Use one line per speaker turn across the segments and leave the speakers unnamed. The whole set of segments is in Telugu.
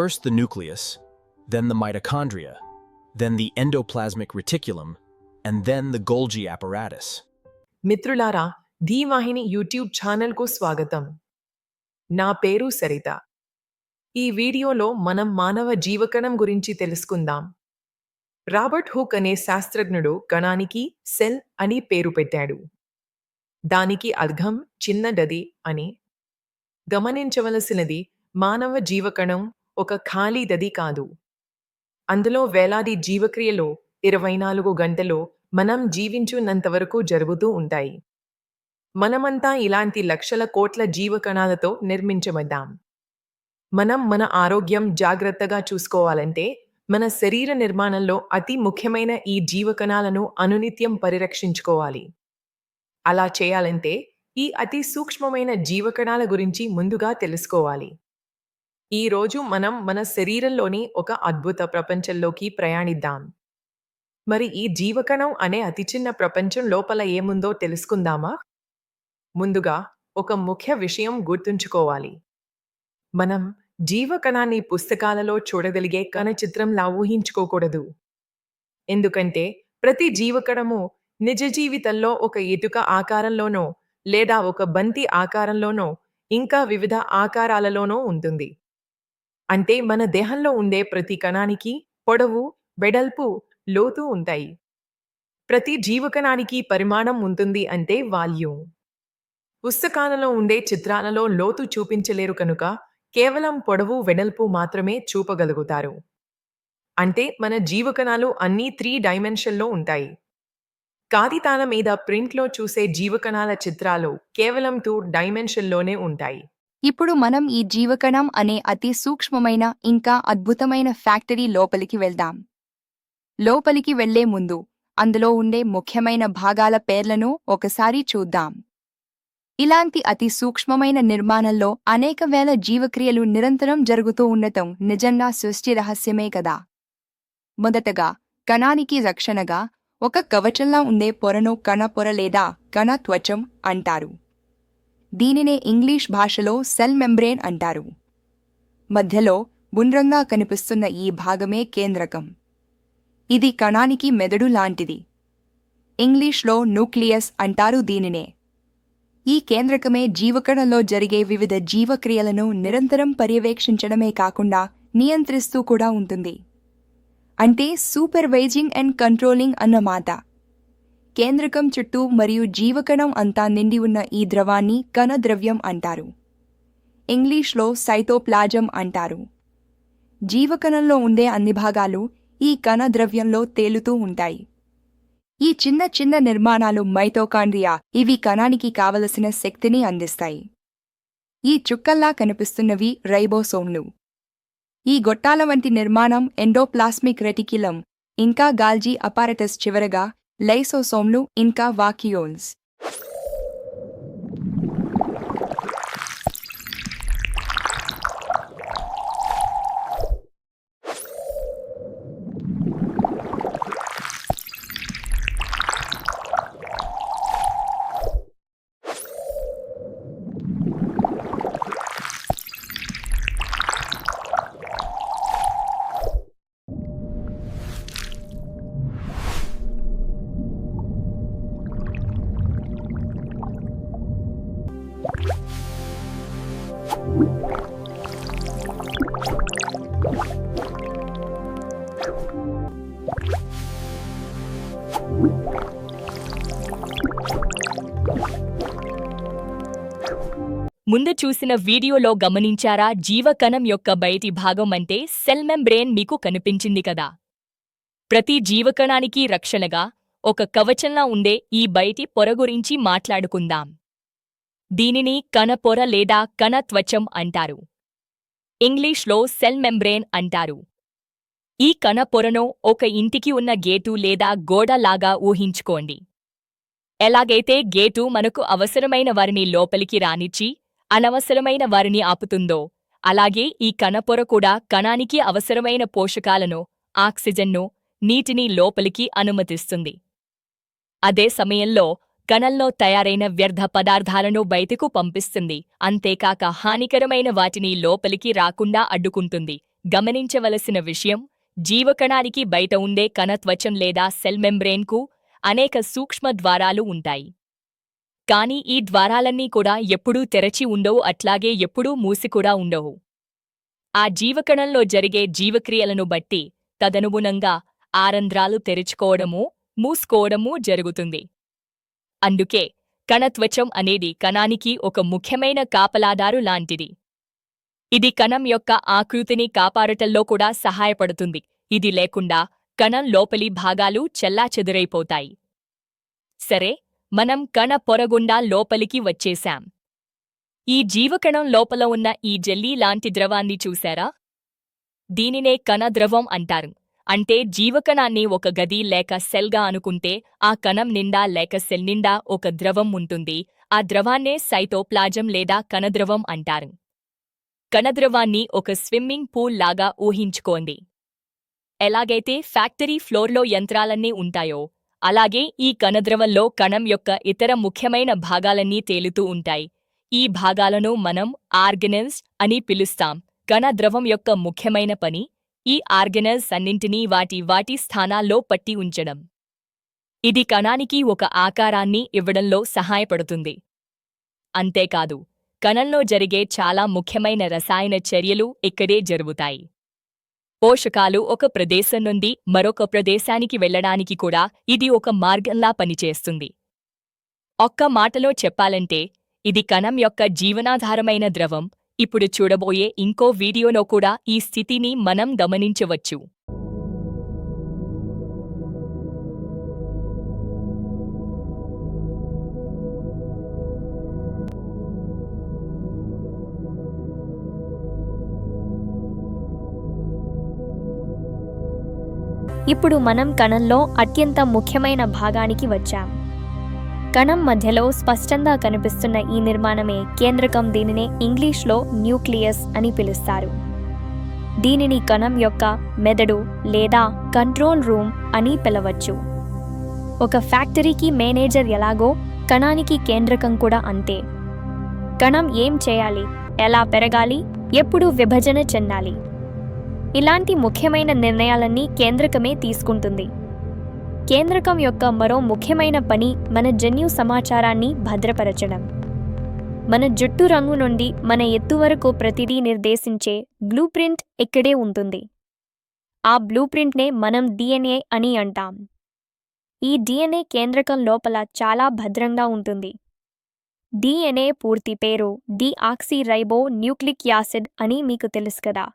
First the nucleus, then the mitochondria, then the endoplasmic reticulum, and then the Golgi apparatus.
మిత్రులారా ధీవాహిని యూట్యూబ్ ఛానల్కు స్వాగతం. నా పేరు సరిత. ఈ వీడియోలో మనం మానవ జీవకణం గురించి తెలుసుకుందాం. రాబర్ట్ హుక్ అనే శాస్త్రజ్ఞుడు కణానికి సెల్ అని పేరు పెట్టాడు. దానికి అర్ఘం చిన్నదది అని. గమనించవలసినది మానవ జీవకణం ఒక ఖాళీ దది కాదు. అందులో వేలాది జీవక్రియలో ఇరవై నాలుగు గంటలు మనం జీవించున్నంతవరకు జరుగుతూ ఉంటాయి. మనమంతా ఇలాంటి లక్షల కోట్ల జీవకణాలతో నిర్మించబడ్డాం. మనం మన ఆరోగ్యం జాగ్రత్తగా చూసుకోవాలంటే మన శరీర నిర్మాణంలో అతి ముఖ్యమైన ఈ జీవకణాలను అనునిత్యం పరిరక్షించుకోవాలి. అలా చేయాలంటే ఈ అతి సూక్ష్మమైన జీవకణాల గురించి ముందుగా తెలుసుకోవాలి. ఈ రోజు మనం మన శరీరంలోని ఒక అద్భుత ప్రపంచంలోకి ప్రయాణిద్దాం. మరి ఈ జీవకణం అనే అతి చిన్న ప్రపంచం లోపల ఏముందో తెలుసుకుందామా? ముందుగా ఒక ముఖ్య విషయం గుర్తుంచుకోవాలి. మనం జీవకణాన్ని పుస్తకాలలో చూడగలిగే కణ చిత్రంలా ఊహించుకోకూడదు. ఎందుకంటే ప్రతి జీవకణము నిజ జీవితంలో ఒక ఇటుక ఆకారంలోనో లేదా ఒక బంతి ఆకారంలోనో ఇంకా వివిధ ఆకారాలలోనో ఉంటుంది. అంటే మన దేహంలో ఉండే ప్రతి కణానికి పొడవు వెడల్పు లోతు ఉంటాయి. ప్రతి జీవకణానికి పరిమాణం ఉంటుంది అంటే వాల్యూమ్. పుస్తకాలలో ఉండే చిత్రాలలో లోతు చూపించలేరు కనుక కేవలం పొడవు వెడల్పు మాత్రమే చూపగలుగుతారు. అంటే మన జీవకణాలు అన్నీ త్రీ డైమెన్షన్లో ఉంటాయి. కాగితాల మీద ప్రింట్లో చూసే జీవకణాల చిత్రాలు కేవలం టూ డైమెన్షన్లోనే ఉంటాయి.
ఇప్పుడు మనం ఈ జీవకణం అనే అతి సూక్ష్మమైన ఇంకా అద్భుతమైన ఫ్యాక్టరీ లోపలికి వెళ్దాం. లోపలికి వెళ్ళే ముందు అందులో ఉండే ముఖ్యమైన భాగాల పేర్లను ఒకసారి చూద్దాం. ఇలాంటి అతి సూక్ష్మమైన నిర్మాణంలో అనేక వేల జీవక్రియలు నిరంతరం జరుగుతూ ఉండటం నిజంగా సృష్టి రహస్యమే కదా. మొదటగా కణానికి రక్షణగా ఒక కవచంలా ఉండే పొరను కణ పొర లేదా కణ త్వచం అంటారు. దీనినే ఇంగ్లీష్ భాషలో సెల్ మెంబ్రేన్ అంటారు. మధ్యలో గుండ్రంగా కనిపిస్తున్న ఈ భాగమే కేంద్రకం. ఇది కణానికి మెదడు లాంటిది. ఇంగ్లీష్లో న్యూక్లియస్ అంటారు దీనినే. ఈ కేంద్రకమే జీవకణంలో జరిగే వివిధ జీవక్రియలను నిరంతరం పర్యవేక్షించడమే కాకుండా నియంత్రిస్తూ కూడా ఉంటుంది. అంటే సూపర్వైజింగ్ అండ్ కంట్రోలింగ్ అన్నమాట. కేంద్రకం చుట్టూ మరియు జీవకణం అంతా నిండి ఉన్న ఈ ద్రవాన్ని కణద్రవ్యం అంటారు. ఇంగ్లీష్లో సైటోప్లాజం అంటారు. జీవకణంలో ఉండే అన్ని భాగాలు ఈ కణద్రవ్యంలో తేలుతూ ఉంటాయి. ఈ చిన్న చిన్న నిర్మాణాలు మైటోకాండ్రియా ఇవి కణానికి కావలసిన శక్తిని అందిస్తాయి. ఈ చుక్కల్లా కనిపిస్తున్నవి రైబోసోమ్లు. ఈ గొట్టాల వంటి నిర్మాణం ఎండోప్లాస్మిక్ రెటిక్యులం ఇంకా గాల్జీ అపారటస్ చివరగా లైసోసోమ్లు ఇంకా వాక్యూల్స్.
ముందు చూసిన వీడియోలో గమనించారా? జీవకణం యొక్క బయటి భాగం అంటే సెల్ మెంబ్రేన్ మీకు కనిపించింది కదా. ప్రతి జీవకణానికి రక్షణగా ఒక కవచంలా ఉండే ఈ బయటి పొర గురించి మాట్లాడుకుందాం. దీనిని కణపొర లేదా కణ త్వచం అంటారు. ఇంగ్లీష్లో సెల్ మెంబ్రేన్ అంటారు. ఈ కణపొరను ఒక ఇంటికి ఉన్న గేటు లేదా గోడలాగా ఊహించుకోండి. ఎలాగైతే గేటు మనకు అవసరమైన వారిని లోపలికి రానిచ్చి అనవసరమైన వారిని ఆపుతుందో అలాగే ఈ కణపొర కూడా కణానికి అవసరమైన పోషకాలను ఆక్సిజన్ను నీటిని లోపలికి అనుమతిస్తుంది. అదే సమయంలో కణంలో తయారైన వ్యర్థ పదార్థాలను బయటకు పంపిస్తుంది. అంతేకాక హానికరమైన వాటిని లోపలికి రాకుండా అడ్డుకుంటుంది. గమనించవలసిన విషయం జీవకణానికి బయట ఉండే కణత్వచం లేదా సెల్ మెంబ్రేన్కు అనేక సూక్ష్మ ద్వారాలు ఉంటాయి. కానీ ఈ ద్వారాలన్నీ కూడా ఎప్పుడూ తెరచి ఉండవు అట్లాగే ఎప్పుడూ మూసి కూడా ఉండవు. ఆ జీవకణంలో జరిగే జీవక్రియలను బట్టి తదనుగుణంగా ఆరంధ్రాలు తెరుచుకోవడమూ మూసుకోవడమూ జరుగుతుంది. అందుకే కణత్వచం అనేది కణానికి ఒక ముఖ్యమైన కాపలాదారు లాంటిది. ఇది కణం యొక్క ఆకృతిని కాపాడటంలో కూడా సహాయపడుతుంది. ఇది లేకుండా కణం లోపలి భాగాలు చెల్లాచెదురైపోతాయి. సరే మనం కణ పొరగుండా లోపలికి వచ్చేశాం. ఈ జీవకణం లోపల ఉన్న ఈ జెల్లీ లాంటి ద్రవాన్ని చూశారా? దీనినే కణద్రవం అంటారు. అంటే జీవకణాన్ని ఒక గది లేక సెల్గా అనుకుంటే ఆ కణం నిండా లేక సెల్ నిండా ఒక ద్రవం ఉంటుంది. ఆ ద్రవాన్నే సైటోప్లాజం లేదా కణద్రవం అంటారు. కణద్రవాన్ని ఒక స్విమ్మింగ్ పూల్ లాగా ఊహించుకోండి. ఎలాగైతే ఫ్యాక్టరీ ఫ్లోర్లో యంత్రాలన్నీ ఉంటాయో అలాగే ఈ కణద్రవంలో కణం యొక్క ఇతర ముఖ్యమైన భాగాలన్నీ తేలుతూ ఉంటాయి. ఈ భాగాలను మనం ఆర్గనెల్స్ అని పిలుస్తాం. కణద్రవం యొక్క ముఖ్యమైన పని ఈ ఆర్గనెల్స్ అన్నింటినీ వాటి వాటి స్థానాల్లో పట్టి ఉంచడం. ఇది కణానికి ఒక ఆకారాన్ని ఇవ్వడంలో సహాయపడుతుంది. అంతేకాదు కణంలో జరిగే చాలా ముఖ్యమైన రసాయన చర్యలు ఇక్కడే జరుగుతాయి. పోషకాలు ఒక ప్రదేశం నుండి మరొక ప్రదేశానికి వెళ్ళడానికి కూడా ఇది ఒక మార్గంలా పనిచేస్తుంది. ఒక్క మాటలో చెప్పాలంటే ఇది కణం యొక్క జీవనాధారమైన ద్రవం. ఇప్పుడు చూడబోయే ఇంకో వీడియోలో కూడా ఈ స్థితిని మనం గమనించవచ్చు.
ఇప్పుడు మనం కణంలో అత్యంత ముఖ్యమైన భాగానికి వచ్చాం. కణం మధ్యలో స్పష్టంగా కనిపిస్తున్న ఈ నిర్మాణమే కేంద్రకం దీనినే ఇంగ్లీష్లో న్యూక్లియస్ అని పిలుస్తారు. దీనిని కణం యొక్క మెదడు లేదా కంట్రోల్ రూమ్ అని పిలవచ్చు. ఒక ఫ్యాక్టరీకి మేనేజర్ ఎలాగో కణానికి కేంద్రకం కూడా అంతే. కణం ఏం చేయాలి? ఎలా పెరగాలి? ఎప్పుడు విభజన చెందాలి? ఇలాంటి ముఖ్యమైన నిర్ణయాలన్నీ కేంద్రకమే తీసుకుంటుంది. కేంద్రకం యొక్క మరో ముఖ్యమైన పని మన జన్యు సమాచారాన్ని భద్రపరచడం. మన జుట్టు రంగు నుండి మన ఎత్తు వరకు ప్రతిదీ నిర్దేశించే బ్లూ ప్రింట్ ఇక్కడే ఉంటుంది. ఆ బ్లూ ప్రింట్నే మనం డిఎన్ఏ అని అంటాం. ఈ డిఎన్ఏ కేంద్రకం లోపల చాలా భద్రంగా ఉంటుంది. డిఎన్ఏ పూర్తి పేరు డిఆక్సీ రైబో న్యూక్లిక్ యాసిడ్ అని మీకు తెలుసు కదా.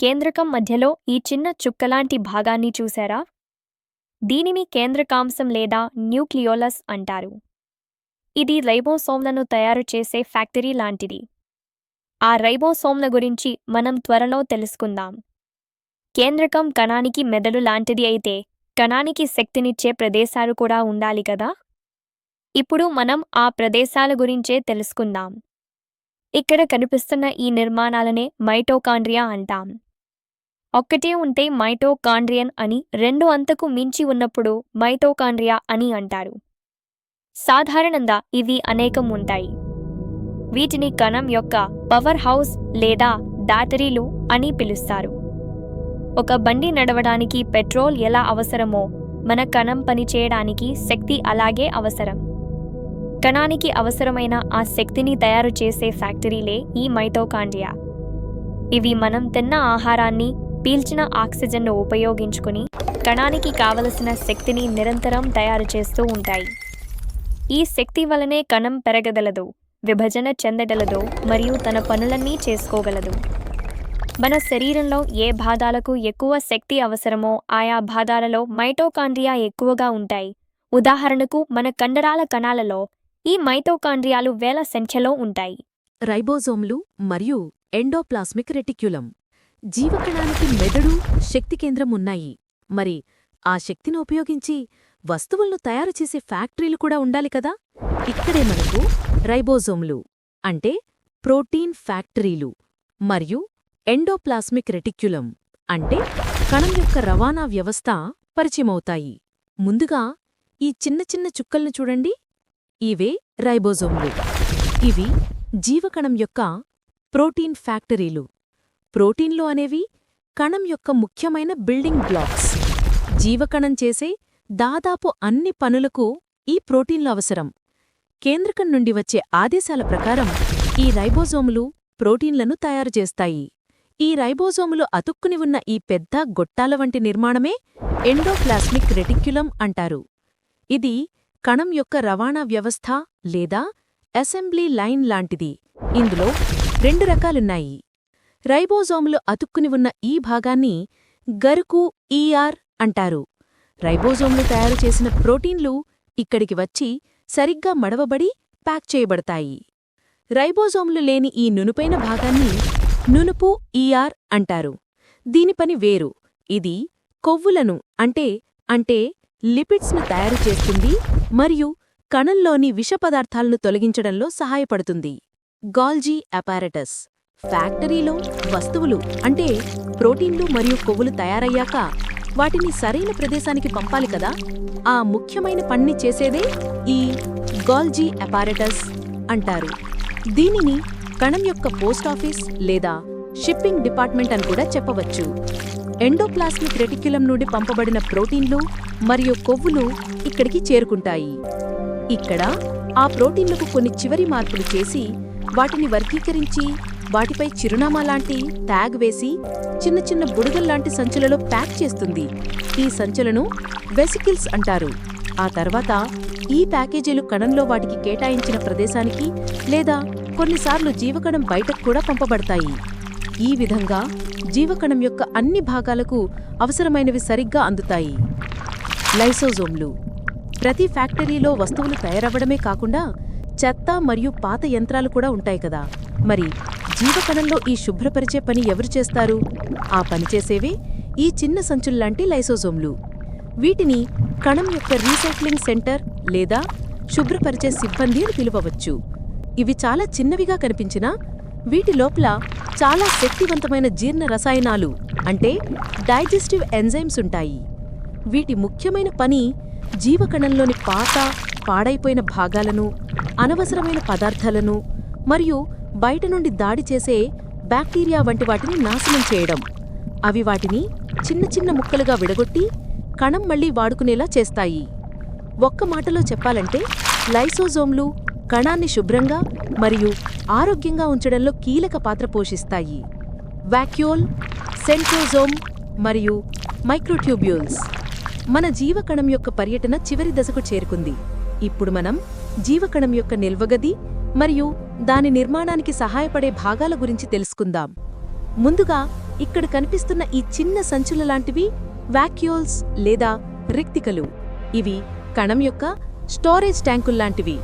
కేంద్రకం మధ్యలో ఈ చిన్న చుక్కలాంటి భాగాన్ని చూశారా? దీనిని కేంద్రకాంశం లేదా న్యూక్లియోలస్ అంటారు. ఇది రైబోసోమ్లను తయారు చేసే ఫ్యాక్టరీ లాంటిది. ఆ రైబోసోమ్ల గురించి మనం త్వరలో తెలుసుకుందాం. కేంద్రకం కణానికి మెదడు లాంటిది అయితే కణానికి శక్తినిచ్చే ప్రదేశాలు కూడా ఉండాలి కదా? ఇప్పుడు మనం ఆ ప్రదేశాల గురించే తెలుసుకుందాం. ఇక్కడ కనిపిస్తున్న ఈ నిర్మాణాలనే మైటోకాండ్రియా అంటాం. ఒక్కటే ఉంటే మైటోకాండ్రియన్ అని రెండు అంతకు మించి ఉన్నప్పుడు మైటోకాండ్రియా అని అంటారు. సాధారణంగా ఇవి అనేకం ఉంటాయి. వీటిని కణం యొక్క పవర్ హౌస్ లేదా బ్యాటరీలు అని పిలుస్తారు. ఒక బండి నడవడానికి పెట్రోల్ ఎలా అవసరమో మన కణం పనిచేయడానికి శక్తి అలాగే అవసరం. కణానికి అవసరమైన ఆ శక్తిని తయారు చేసే ఫ్యాక్టరీలే ఈ మైటోకాండ్రియా. ఇవి మనం తిన్న ఆహారాన్ని పీల్చిన ఆక్సిజన్ను ఉపయోగించుకుని కణానికి కావలసిన శక్తిని నిరంతరం తయారు చేస్తూ ఉంటాయి. ఈ శక్తి వలనే కణం పెరగగలదు విభజన చెందగలదు మరియు తన పనులన్నీ చేసుకోగలదు. మన శరీరంలో ఏ భాగాలకు ఎక్కువ శక్తి అవసరమో ఆయా భాగాలలో మైటోకాండ్రియా ఎక్కువగా ఉంటాయి. ఉదాహరణకు మన కండరాల కణాలలో ఈ మైటోకాండ్రియాలు వేల సంఖ్యలో ఉంటాయి.
రైబోజోమ్లు మరియు ఎండోప్లాస్మిక్ రెటిక్యులం. జీవకణానికి మెదడు శక్తి కేంద్రం ఉన్నాయి. మరి ఆ శక్తిని ఉపయోగించి వస్తువులను తయారు చేసే ఫ్యాక్టరీలు కూడా ఉండాలి కదా? ఇక్కడే మనకు రైబోజోమ్లు అంటే ప్రోటీన్ ఫ్యాక్టరీలు మరియు ఎండోప్లాస్మిక్ రెటిక్యులం అంటే కణం యొక్క రవాణా వ్యవస్థ పరిచయమవుతాయి. ముందుగా ఈ చిన్న చిన్న చుక్కల్ని చూడండి. ఇవే రైబోజోమ్లు. ఇవి జీవకణం యొక్క ప్రోటీన్ ఫ్యాక్టరీలు. ప్రోటీన్లు అనేవి కణం యొక్క ముఖ్యమైన బిల్డింగ్ బ్లాక్స్. జీవకణం చేసే దాదాపు అన్ని పనులకు ఈ ప్రోటీన్లు అవసరం. కేంద్రకం నుండి వచ్చే ఆదేశాల ప్రకారం ఈ రైబోజోములు ప్రోటీన్లను తయారుచేస్తాయి ఈ రైబోజోములు అతుక్కుని ఉన్న ఈ పెద్ద గొట్టాల వంటి నిర్మాణమే ఎండోప్లాస్మిక్ రెటిక్యులం అంటారు. ఇది కణం యొక్క రవాణా వ్యవస్థ లేదా అసెంబ్లీ లైన్ లాంటిది. ఇందులో రెండు రకాలున్నాయి. రైబోజోములు అతుక్కుని ఉన్న ఈ భాగాన్ని గరుకు ఈఆర్ అంటారు. రైబోజోములు తయారు చేసిన ప్రోటీన్లు ఇక్కడికి వచ్చి సరిగ్గా మడవబడి ప్యాక్ చేయబడతాయి. రైబోజోములు లేని ఈ నునుపైన భాగాన్ని నునుపు ఈఆర్ అంటారు. దీని పని వేరు. ఇది కొవ్వులను అంటే అంటే లిపిడ్స్ను తయారు చేస్తుంది మరియు కణంలోని విష పదార్థాలను తొలగించడంలో సహాయపడుతుంది. Golgi apparatus. ఫ్యాక్టరీలో వస్తువులు అంటే ప్రోటీన్లు మరియు కొవ్వులు తయారయ్యాక వాటిని సరైన ప్రదేశానికి పంపాలి కదా? ఆ ముఖ్యమైన పనిని చేసేదే ఈ గాల్జీ అపారటస్ అంటారు. దీనిని కణం యొక్క పోస్టాఫీస్ లేదా షిప్పింగ్ డిపార్ట్మెంట్ అని కూడా చెప్పవచ్చు. ఎండోప్లాస్మిక్ రెటిక్యులం నుండి పంపబడిన ప్రోటీన్లు మరియు కొవ్వులు ఇక్కడికి చేరుకుంటాయి. ఇక్కడ ఆ ప్రోటీన్లకు కొన్ని చివరి మార్పులు చేసి వాటిని వర్గీకరించి వాటిపై చిరునామా లాంటి ట్యాగ్ వేసి చిన్న చిన్న బుడగల్లాంటి సంచులలో ప్యాక్ చేస్తుంది. ఈ సంచులను వెసికిల్స్ అంటారు. ఆ తర్వాత ఈ ప్యాకేజీలు కణంలో వాటికి కేటాయించిన ప్రదేశానికి లేదా కొన్నిసార్లు జీవకణం బయటకు కూడా పంపబడతాయి. ఈ విధంగా జీవకణం యొక్క అన్ని భాగాలకు అవసరమైనవి సరిగ్గా అందుతాయి. లైసోజోమ్లు. ప్రతి ఫ్యాక్టరీలో వస్తువులు తయారవ్వడమే కాకుండా చెత్త మరియు పాత యంత్రాలు కూడా ఉంటాయి కదా. మరి జీవకణంలో ఈ శుభ్రపరిచే పని ఎవరు చేస్తారు? ఆ పని చేసేవే ఈ చిన్న సంచుల్లాంటి లైసోజోమ్లు. వీటిని కణం యొక్క రీసైక్లింగ్ సెంటర్ లేదా శుభ్రపరిచే సిబ్బంది అని పిలువవచ్చు. ఇవి చాలా చిన్నవిగా కనిపించినా వీటి లోపల చాలా శక్తివంతమైన జీర్ణ రసాయనాలు అంటే డైజెస్టివ్ ఎంజైమ్స్ ఉంటాయి. వీటి ముఖ్యమైన పని జీవకణంలోని పాత పాడైపోయిన భాగాలను అనవసరమైన పదార్థాలను మరియు బయట నుండి దాడి చేసే బ్యాక్టీరియా వంటి వాటిని నాశనం చేయడం. అవి వాటిని చిన్న చిన్న ముక్కలుగా విడగొట్టి కణం మళ్ళీ వాడుకునేలా చేస్తాయి. ఒక్క మాటలో చెప్పాలంటే లైసోజోమ్లు కణాన్ని శుభ్రంగా మరియు ఆరోగ్యంగా ఉంచడంలో కీలక పాత్ర పోషిస్తాయి. వాక్యూల్ సెంట్రోజోమ్ మరియు మైక్రోట్యూబ్యూల్స్ మన జీవకణం యొక్క పర్యటన చివరి దశకు చేరుకుంది. ఇప్పుడు మనం జీవకణం యొక్క నిల్వగది మరియు దాని నిర్మాణానికి సహాయపడే భాగాల గురించి తెలుసుకుందాం. ముందుగా ఇక్కడ కనిపిస్తున్న ఈ చిన్న సంచుల లాంటివి వాక్యూల్స్ లేదా రిక్తికలు. ఇవి కణం యొక్క స్టోరేజ్ ట్యాంకుల్లాంటివి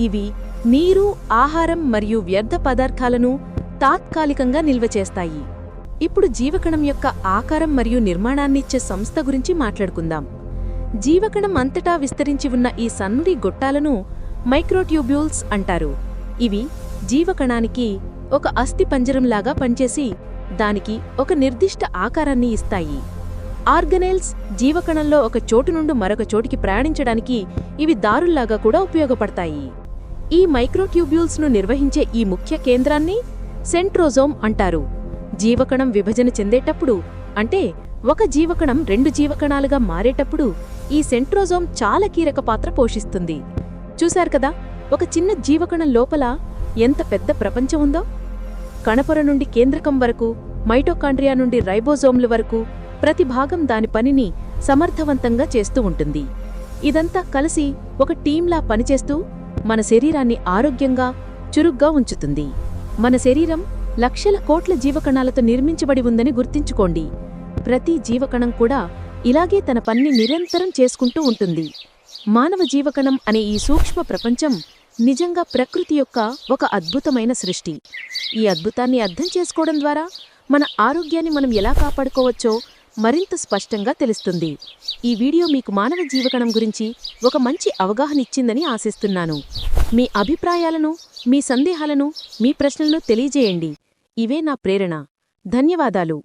ఇవి నీరు ఆహారం మరియు వ్యర్థ పదార్థాలను తాత్కాలికంగా నిల్వ చేస్తాయి. ఇప్పుడు జీవకణం యొక్క ఆకారం మరియు నిర్మాణాన్నిచ్చే సంస్థ గురించి మాట్లాడుకుందాం. జీవకణం అంతటా విస్తరించి ఉన్న ఈ సన్నడి గొట్టాలను మైక్రోట్యూబ్యూల్స్ అంటారు. ఇవి జీవకణానికి ఒక అస్థి పంజరంలాగా పనిచేసి దానికి ఒక నిర్దిష్ట ఆకారాన్ని ఇస్తాయి. ఆర్గనెల్స్ జీవకణంలో ఒక చోటు నుండి మరొక చోటికి ప్రయాణించడానికి ఇవి దారుల్లాగా కూడా ఉపయోగపడతాయి. ఈ మైక్రోట్యూబ్యూల్స్ను నిర్వహించే ఈ ముఖ్య కేంద్రాన్ని సెంట్రోజోమ్ అంటారు. జీవకణం విభజన చెందేటప్పుడు అంటే ఒక జీవకణం రెండు జీవకణాలుగా మారేటప్పుడు ఈ సెంట్రోజోమ్ చాలా కీలక పాత్ర పోషిస్తుంది. చూశారు కదా? ఒక చిన్న జీవకణం లోపల ఎంత పెద్ద ప్రపంచం ఉందో? కణపొర నుండి కేంద్రకం వరకు మైటోకాండ్రియా నుండి రైబోజోమ్ల వరకు ప్రతి భాగం దాని పనిని సమర్థవంతంగా చేస్తూ ఉంటుంది. ఇదంతా కలిసి ఒక టీంలా పనిచేస్తూ మన శరీరాన్ని ఆరోగ్యంగా చురుగ్గా ఉంచుతుంది. మన శరీరం లక్షల కోట్ల జీవకణాలతో నిర్మించబడి ఉందని గుర్తించుకోండి. ప్రతి జీవకణం కూడా ఇలాగే తన పనిని నిరంతరం చేసుకుంటూ ఉంటుంది. మానవ జీవకణం అనే ఈ సూక్ష్మ ప్రపంచం నిజంగా ప్రకృతి యొక్క ఒక అద్భుతమైన సృష్టి. ఈ అద్భుతాన్ని అర్థం చేసుకోవడం ద్వారా మన ఆరోగ్యాన్ని మనం ఎలా కాపాడుకోవచ్చో మరింత స్పష్టంగా తెలుస్తుంది. ఈ వీడియో మీకు మానవ జీవకణం గురించి ఒక మంచి అవగాహన ఇచ్చిందని ఆశిస్తున్నాను. మీ అభిప్రాయాలను మీ సందేహాలను మీ ప్రశ్నలను తెలియజేయండి. ఇవే నా ప్రేరణ. ధన్యవాదాలు.